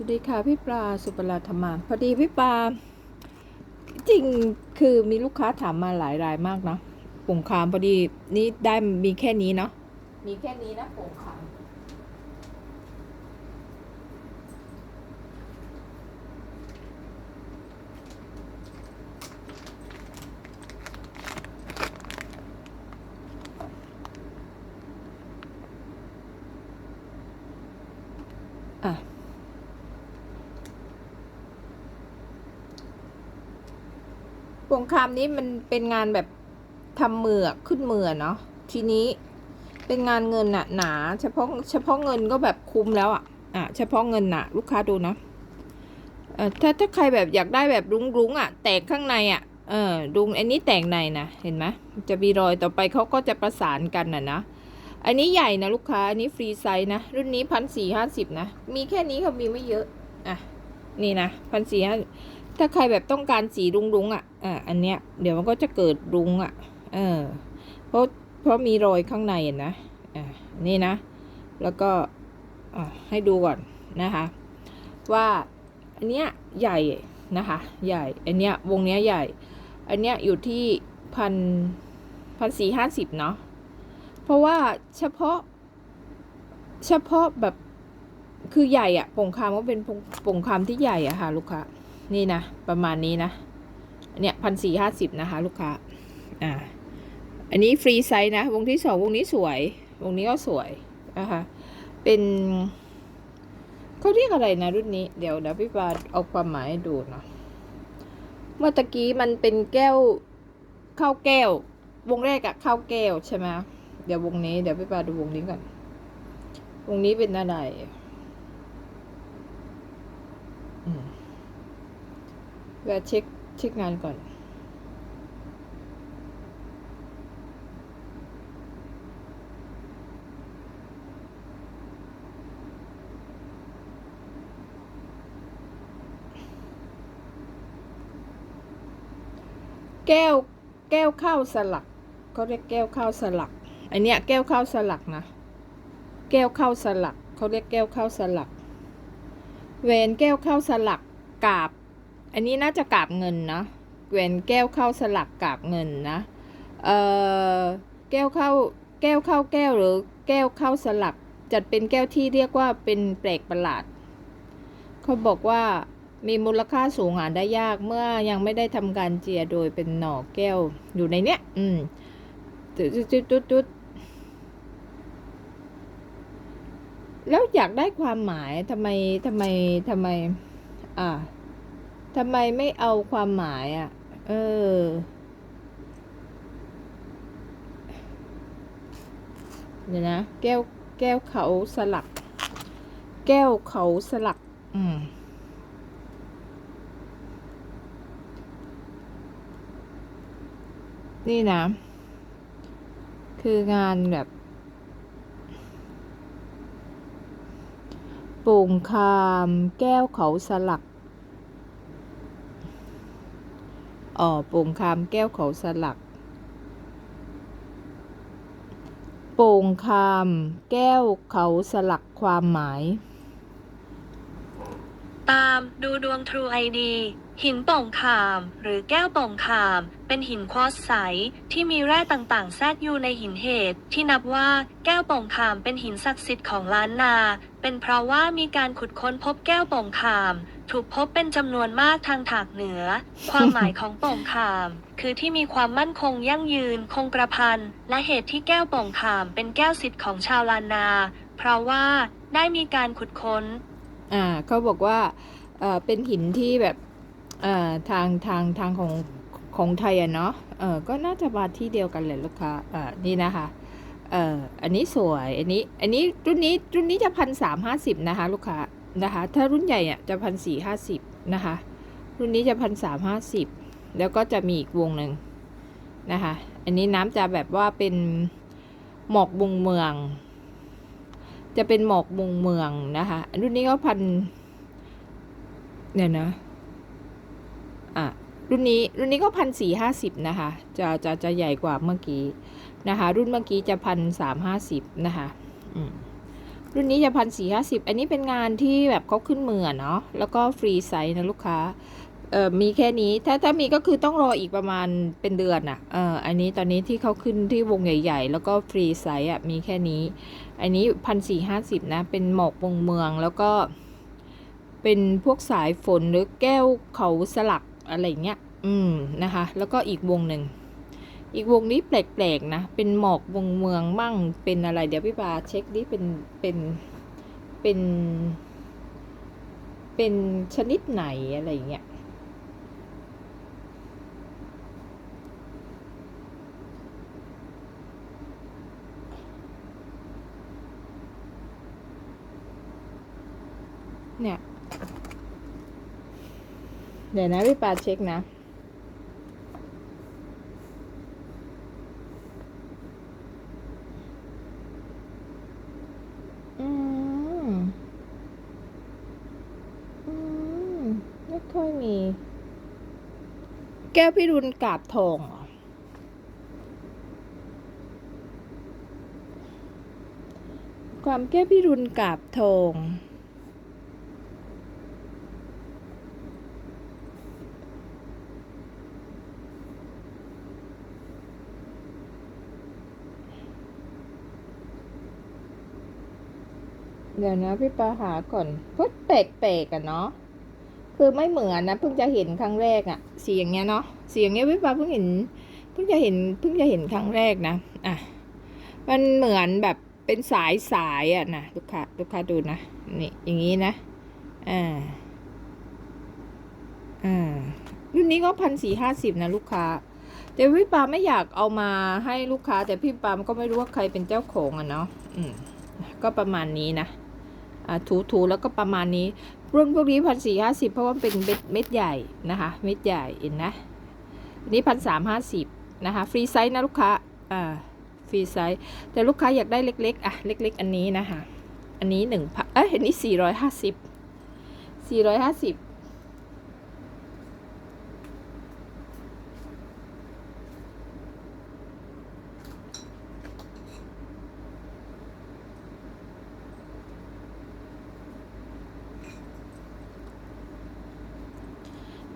สวัสดีค่ะพี่ปลาสุปราธรรมาพอดีพี่ปลาจริงคือมีลูกค้าถามมาหลายรายมากนะปุ่งคามพอดีนี่ได้มีแค่นี้เนาะมีแค่นี้นะปุ่งคาม วงคามนี้มันเป็นงานแบบทำมือขึ้นมือเนาะทีนี้เป็นงานเงินอะหนา เฉพาะเฉพาะเงินก็แบบคุ้มแล้วอะอะเฉพาะเงินนะลูกค้าดูนะเออถ้าถ้าใครแบบอยากได้แบบรุ้งรุ้งๆอะแตกข้างในอะเออรุ้งอันนี้แตกในนะเห็นไหมจะมีรอยต่อไปเขาก็จะประสานกันน่ะนะอันนี้ใหญ่นะลูกค้าอันนี้ฟรีไซส์นะรุ่นนี้พันสี่ห้าสิบนะมีแค่นี้เขามีไม่เยอะอะนี่นะพันสี่ห้า ถ้าใครแบบต้องการสีรุ้งรุ้งๆอะอ่าอันเนี้ยเดี๋ยวมันก็จะเกิดรุ้งอะเออเพราะเพราะมีรอยข้างในนะอ่านี่นะ แล้วก็อ่าให้ดูก่อนนะคะ ว่าอันเนี้ยใหญ่นะคะ ใหญ่อันเนี้ยวงเนี้ยใหญ่ อันเนี้ยอยู่ที่พันพันสี่ห้าสิบเนาะเพราะว่าเฉพาะ เฉพาะแบบคือใหญ่อะป่งคามก็เป็นป่งปงคามที่ใหญ่อะค่ะ ลูกค้า นี่นะ ประมาณนี้นะ เนี่ยพันสี่ห้าสิบนะคะ ลูกค้า อ่า อันนี้ฟรีไซส์นะ วงที่สองวงนี้สวย วงนี้ก็สวยนะคะ เป็นเขาเรียกอะไรนะรุ่นนี้ เดี๋ยวเดี๋ยวพี่ปาเอาความหมายให้ดูเนาะ เมื่อตะกี้มันเป็นแก้วข้าวแก้ว วงแรกอะข้าวแก้วใช่ไหมเดี๋ยววงนี้เดี๋ยวพี่ปาดูวงนี้ก่อน วงนี้เป็นอะไรอืม แวะเช็คเช็คงานก่อน แก้วแก้วข้าวสลักเขาเรียกแก้วข้าวสลัก อันเนี้ยแก้วข้าวสลักนะ แก้วข้าวสลักเขาเรียกแก้วข้าวสลักแหวนแก้วข้าวสลักกาบ อันนี้น่าจะกาบเงินนะแหวนแก้วเข้าสลักกาบเงินนะเอ่อแก้วเข้าแก้วเข้าแก้วหรือแก้วเข้าสลักจัดเป็นแก้วที่เรียกว่าเป็นแปลกประหลาด เขาบอกว่ามีมูลค่าสูงหาได้ยากเมื่อยังไม่ได้ทำการเจียโดยเป็นหน่อแก้วอยู่ในเนี้ย อืมจุดจุดจุดจุดแล้วอยากได้ความหมายทำไมทำไมทำไม อ่า ทำไมไม่เอาความหมายอะ เออ เดี๋ยวนะ แก้วแก้วเขาสลัก แก้วเขาสลัก อืมนี่นะ คืองานแบบโป่งคาม แก้วเขาสลัก อ๋อโป่งคามแก้วเขาสลัก โป่งคามแก้วเขาสลักความหมาย ตามดูดวง True ID หินโป่งคาม หรือแก้วโป่งคาม เป็นหินควอตซ์ใสที่มีแร่ต่างๆ แทรกอยู่ในหินเหตุ ที่นับว่าแก้วโป่งคามเป็นหินศักดิ์สิทธิ์ของล้านนา เป็นเพราะว่ามีการขุดค้นพบแก้วโป่งคาม ถูกพบเป็นจำนวนมากทางถากเหนือ ความหมายของโป่งคาม คือที่มีความมั่นคงยั่งยืน คงกระพัน และเหตุที่แก้วโป่งคามเป็นแก้วสิทธิ์ของชาวลานนา เพราะว่าได้มีการขุดค้น อ่าเขาบอกว่าเอ่อเป็นหินที่แบบเอ่อทางทางทางของของไทยอะเนาะเออก็น่าจะมาที่เดียวกันแหละลูกค้าเอ่านี่นะคะเอ่ออันนี้สวย อันนี้ อันนี้รุ่นนี้รุ่นนี้จะพันสามห้าสิบนะคะ ลูกค้า นะคะ ถ้ารุ่นใหญ่อะจะพันสี่ห้าสิบนะคะ รุ่นนี้จะพันสามห้าสิบแล้วก็จะมีอีกวงหนึ่งนะคะ อันนี้น้ำจะแบบว่าเป็นหมอกบุงเมือง จะเป็นหมอกมุงเมืองนะคะ รุ่นนี้ก็พันเนี่ยนะ อะ รุ่นนี้ รุ่นนี้ก็พันสี่ห้าสิบนะคะ จะ จะ จะใหญ่กว่าเมื่อกี้นะคะ รุ่นเมื่อกี้จะพันสามห้าสิบนะคะ อืม รุ่นนี้จะพันสี่ห้าสิบอันนี้เป็นงานที่แบบเขาขึ้นมืออะเนาะแล้วก็ฟรีไซส์นะลูกค้าเออมีแค่นี้ถ้าถ้ามีก็คือต้องรออีกประมาณเป็นเดือนอะเอออันนี้ตอนนี้ที่เขาขึ้นที่วงใหญ่ ๆ แล้วก็ฟรีไซส์อะมีแค่นี้ อันนี้พันสี่ห้าสิบนะเป็นหมอกวงเมืองแล้วก็ เป็นพวกสายฝนหรือแก้วเขาสลักอะไรเงี้ย อืมนะคะ แล้วก็อีกวงหนึ่ง อีกวงนี้แปลกๆนะ เป็นหมอกวงเมืองมั่ง เป็นอะไร เดี๋ยวพี่ปาเช็คดิเป็น เป็น เป็น เป็นชนิดไหนอะไรเงี้ย เนี่ย เดี๋ยวนะพี่ปาเช็คนะ อืม อืม ไม่ค่อยมี แก้ วพิรุณกาบทองความแก้วพิรุณกาบทองเดี๋ยวนะพี่ปาหาก่อนก็แปลกๆกันเนาะคือไม่เหมือนนะเพิ่งจะเห็นครั้งแรกอะสีอย่างเงี้ยเนาะ เสียงเงี้ยพี่ปาเพิ่งเห็นเพิ่งจะเห็นเพิ่งจะเห็นครั้งแรกนะอะมันเหมือนแบบเป็นสายสายอะนะลูกค้าลูกค้าดูนะนี่อย่างงี้นะอ่าอ่ารุ่นนี้ก็พันสี่ห้าสิบนะลูกค้าแต่พี่ปาไม่อยากเอามาให้ลูกค้า แต่พี่ปามก็ไม่รู้ว่าใครเป็นเจ้าของอะเนาะอืมก็ประมาณนี้นะอ่าถูๆแล้วก็ประมาณนี้ รุ่นพวกนี้พันสี่ห้าสิบเพราะว่าเป็นเม็ดเม็ดใหญ่นะคะ เม็ดใหญ่เห็นนะ นนี้พันสามห้าสิบนะคะฟรีไซส์นะลูกค้าอ่าฟรีไซส์แต่ลูกค้าอยากได้เล็กๆอะเล็ก ๆ อันนี้นะคะอันนี้หนึ่งพันเอ้ยอันนี้สี่ร้อยห้าสิบสี่ร้อยห้าสิบ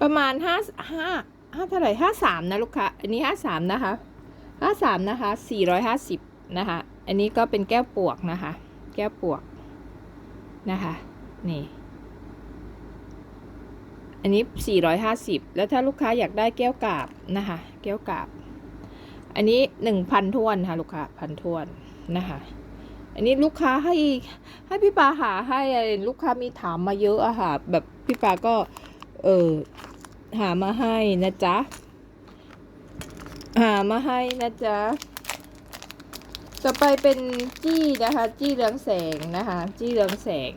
ประมาณห้าห้า ห้าเท่าไหร่ห้าสามนะลูกค้าอันนี้ห้าสามนะคะห้าสามนะคะสี่ร้อยห้าสิบนะคะ อันนี้ก็เป็นแก้วปวกนะคะ แก้วปวกนะคะ นี่ อันนี้สี่ร้อยห้าสิบแล้วถ้าลูกค้าอยากได้แก้วกาบนะคะ แก้วกาบ อันนี้หนึ่งพันทวนค่ะลูกค้าพันทวนนะคะอันนี้ลูกค้าให้ให้พี่ปาหาให้ลูกค้ามีถามมาเยอะอะค่ะแบบพี่ปาก็ เออ หามาให้นะจ๊ะ หามาให้นะจ๊ะ ต่อไปเป็นจี้นะคะ จี้เรืองแสงนะคะ จี้เรืองแสง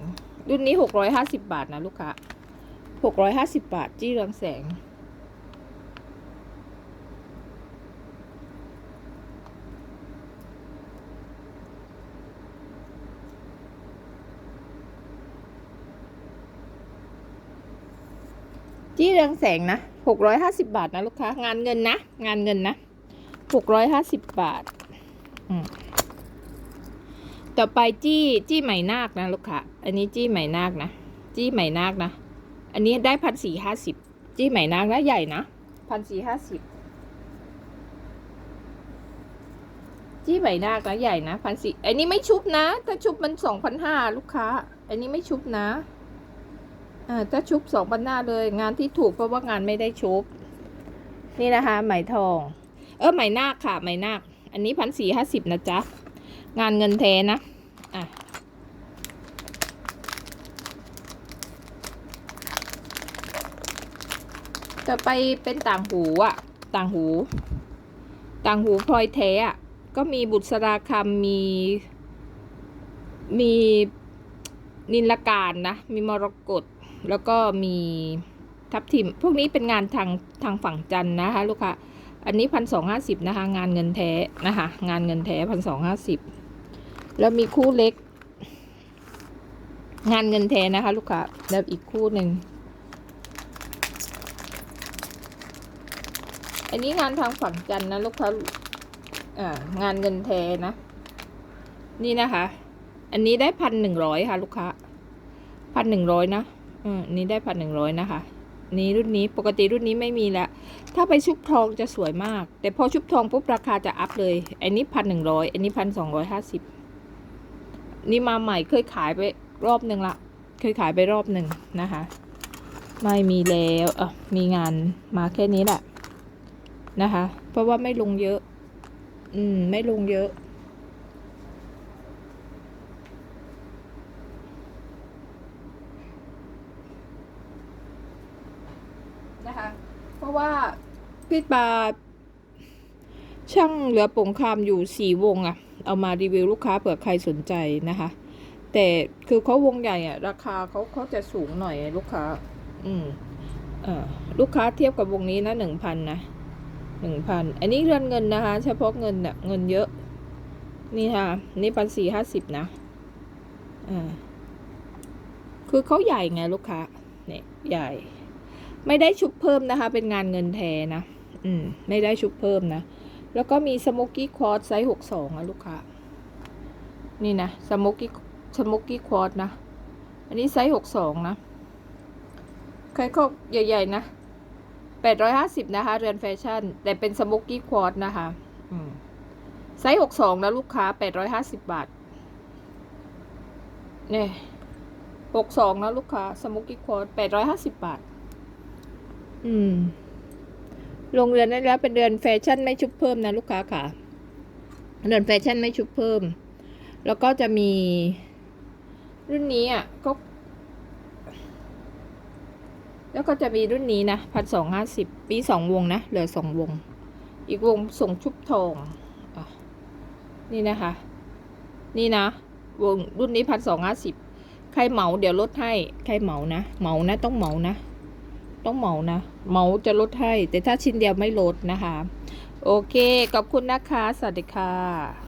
รุ่นนี้หกร้อยห้าสิบาทนะลูกค้าหกร้อยห้าสิบาท จี้เรืองแสง จี้เรืองแสงนะหกร้อยห้าสิบาทนะลูกค้างานเงินนะ งานเงินนะหกร้อยห้าสิบบาทอืมต่อไปจี้จี้ไหมนาคนะลูกค้าอันนี้จี้ไหมนาคนะจี้ไหมนาคนะ อันนี้ได้พันสี่ห้าสิบจี้ไหมนาคนะใหญ่นะพันสี่ห้าสิบจี้ไหมนาคนะใหญ่นะพันสี่อันนี้ไม่ชุบนะ ถ้าชุบมันสองพันห้าลูกค้า อันนี้ไม่ชุบนะ ถ้าชุบสองพันหน้าเลย งานที่ถูกเพราะว่างานไม่ได้ชุบ นี่นะคะ ไหมทอง เออไหมนาคค่ะ ไหมนาค อันนี้พันสี่ห้าสิบนะจ๊ะ งานเงินแท้นะ อะต่อไปเป็นต่างหูอะ ต่างหู ต่างหูพลอยแท้อะ ก็มีบุษราคำมี มี นิลการนะ มีมรกตแล้วก็มีทับทิม พวกนี้เป็นงานทางทางฝั่งจันนะคะลูกค้า อันนี้พันสองห้าสิบนะคะ งานเงินแท้นะคะ งานเงินแท้พันสองห้าสิบแล้วมีคู่เล็ก งานเงินแท้นะคะ ลูกค้า แล้วอีกคู่หนึ่ง อันนี้งานทางฝั่งจันนะลูกค้า อ่า งานเงินแท้นะ นี่นะคะ อันนี้ได้พันหนึ่งร้อยค่ะ ลูกค้าพันหนึ่งร้อยนะอืมอันนี้ได้พันหนึ่งร้อยนะคะนี้รุ่นนี้ปกติรุ่นนี้ไม่มีแล้ว ถ้าไปชุบทองจะสวยมาก แต่พอชุบทองปุ๊บราคาจะอัพเลย อันนี้พันหนึ่งร้อยอันนี้พันสองร้อยห้าสิบนี่มาใหม่เคยขายไปรอบหนึ่งละเคยขายไปรอบหนึ่งนะคะ ไม่มีแล้วเออมีงานมาแค่นี้แหละนะคะ เพราะว่าไม่ลงเยอะ อืม ไม่ลงเยอะ เพราะว่า พี่ปาช่างเหลือปงคามอยู่สี่วงอะเอามารีวิวลูกค้าเผื่อใครสนใจนะคะ แต่คือเขาวงใหญ่อะราคาเขาเขาจะสูงหน่อยลูกค้า อืมเออลูกค้าเทียบกับวงนี้นะหนึ่งพันนะหนึ่งพันอันนี้เรือนเงินนะคะ เฉพาะเงินเนี่ยเงินเยอะ นี่ค่ะ นี่พันสี่ห้าสิบนะอ่าคือเขาใหญ่ไงลูกค้าเนี่ยใหญ่ ไม่ได้ชุบเพิ่มนะคะ เป็นงานเงินแท้นะ อืม ไม่ได้ชุบเพิ่มนะ แล้วก็มีสโมกกี้ควอตไซส์หกสองอะลูกค้า นี่นะสโมกกี้สโมกกี้ควอตนะ อันนี้ไซส์หกสองนะ ใครครอบใหญ่ ๆ นะแปดร้อยห้าสิบนะคะ เรือนแฟชั่น แต่เป็นสโมกกี้ควอตนะคะอืมไซส์หกสองนะลูกค้าแปดร้อยห้าสิบบาท เนี่ยหกสองนะลูกค้าสโมกี้ควอตแปดร้อยห้าสิบบาท อืม ลงเรือนได้แล้วเป็นเรือนแฟชั่นไม่ชุบเพิ่มนะลูกค้าค่ะเรือนแฟชั่นไม่ชุบเพิ่ม แล้วก็จะมีรุ่นนี้อะก็แล้วก็จะมีรุ่นนี้นะพันสองห้าสิบมีสองวงนะ เหลือสองวง อีกวงส่งชุบทองอนี่นะคะ นี่นะ วงรุ่นนี้พันสองห้าสิบใครเหมาเดี๋ยวลดให้ ใครเหมานะ เหมานะต้องเหมานะ ต้องเหมานะเหมาจะลดให้ แต่ถ้าชิ้นเดียวไม่ลดนะคะ โอเค ขอบคุณนะคะ สวัสดีค่ะ